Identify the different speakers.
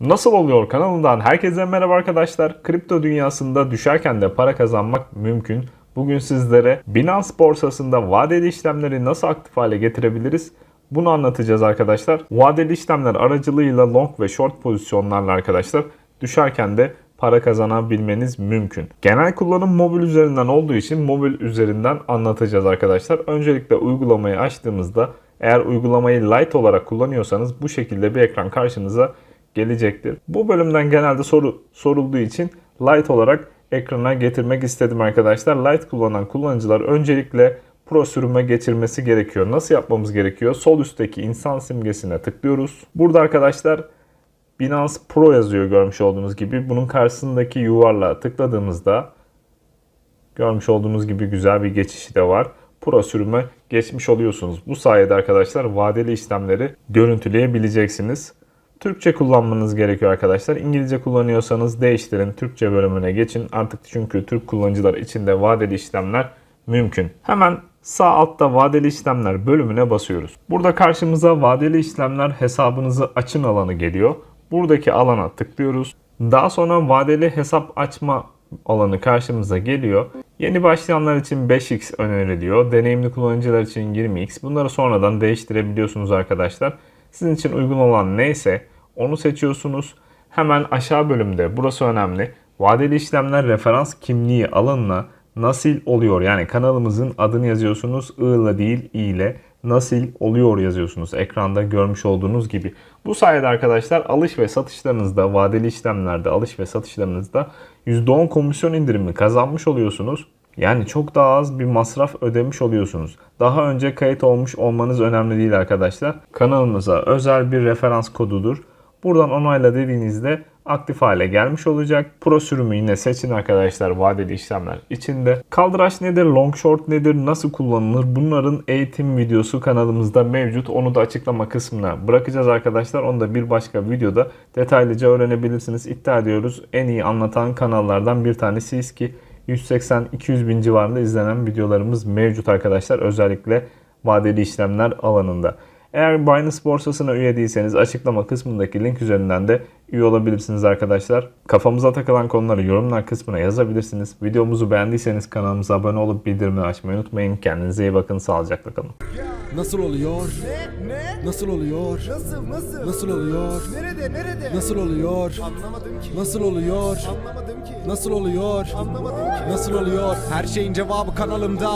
Speaker 1: Nasıl oluyor kanalından herkese merhaba arkadaşlar. Kripto dünyasında düşerken de para kazanmak mümkün. Bugün sizlere Binance borsasında vadeli işlemleri nasıl aktif hale getirebiliriz? Bunu anlatacağız arkadaşlar. Vadeli işlemler aracılığıyla long ve short pozisyonlarla arkadaşlar düşerken de para kazanabilmeniz mümkün. Genel kullanım mobil üzerinden olduğu için mobil üzerinden anlatacağız arkadaşlar. Öncelikle uygulamayı açtığımızda eğer uygulamayı light olarak kullanıyorsanız bu şekilde bir ekran karşınıza gelecektir. Bu bölümden genelde soru sorulduğu için light olarak ekrana getirmek istedim arkadaşlar. Light kullanan kullanıcılar öncelikle Pro sürüme geçirmesi gerekiyor. Nasıl yapmamız gerekiyor? Sol üstteki insan simgesine tıklıyoruz. Burada arkadaşlar Binance Pro yazıyor görmüş olduğunuz gibi. Bunun karşısındaki yuvarlağa tıkladığımızda görmüş olduğunuz gibi güzel bir geçişi de var. Pro sürüme geçmiş oluyorsunuz. Bu sayede arkadaşlar vadeli işlemleri görüntüleyebileceksiniz. Türkçe kullanmanız gerekiyor arkadaşlar. İngilizce kullanıyorsanız değiştirin. Türkçe bölümüne geçin. Artık çünkü Türk kullanıcılar için de vadeli işlemler mümkün. Hemen sağ altta vadeli işlemler bölümüne basıyoruz. Burada karşımıza vadeli işlemler hesabınızı açın alanı geliyor. Buradaki alana tıklıyoruz. Daha sonra vadeli hesap açma alanı karşımıza geliyor. Yeni başlayanlar için 5x öneriliyor. Deneyimli kullanıcılar için 20x. Bunları sonradan değiştirebiliyorsunuz arkadaşlar. Sizin için uygun olan neyse onu seçiyorsunuz. Hemen aşağı bölümde burası önemli. Vadeli işlemler referans kimliği alanına nasıl oluyor yani kanalımızın adını yazıyorsunuz I ile değil I ile nasıl oluyor yazıyorsunuz ekranda görmüş olduğunuz gibi. Bu sayede arkadaşlar alış ve satışlarınızda vadeli işlemlerde alış ve satışlarınızda %10 komisyon indirimi kazanmış oluyorsunuz. Yani çok daha az bir masraf ödemiş oluyorsunuz. Daha önce kayıt olmuş olmanız önemli değil arkadaşlar. Kanalımıza özel bir referans kodudur. Buradan onayla dediğinizde aktif hale gelmiş olacak. Pro sürümü yine seçin arkadaşlar vadeli işlemler içinde. Kaldıraç nedir, long short nedir, nasıl kullanılır bunların eğitim videosu kanalımızda mevcut. Onu da açıklama kısmına bırakacağız arkadaşlar. Onu da bir başka videoda detaylıca öğrenebilirsiniz. İddia ediyoruz en iyi anlatan kanallardan bir tanesiyiz ki 180-200 bin civarında izlenen videolarımız mevcut arkadaşlar. Özellikle vadeli işlemler alanında. Eğer Binance borsasına üye değilseniz açıklama kısmındaki link üzerinden de üye olabilirsiniz arkadaşlar. Kafamıza takılan konuları yorumlar kısmına yazabilirsiniz. Videomuzu beğendiyseniz kanalımıza abone olup bildirimleri açmayı unutmayın. Kendinize iyi bakın. Sağlıcakla kalın.
Speaker 2: Nasıl oluyor?
Speaker 3: Ne? Ne?
Speaker 2: Nasıl oluyor?
Speaker 3: Nasıl? Nasıl?
Speaker 2: Nasıl oluyor?
Speaker 3: Nerede? Nerede?
Speaker 2: Nasıl oluyor?
Speaker 3: Anlamadım ki.
Speaker 2: Nasıl oluyor?
Speaker 3: Anlamadım ki.
Speaker 2: Nasıl oluyor?
Speaker 3: Anlamadım ki.
Speaker 2: Nasıl oluyor? Her şeyin cevabı kanalımda.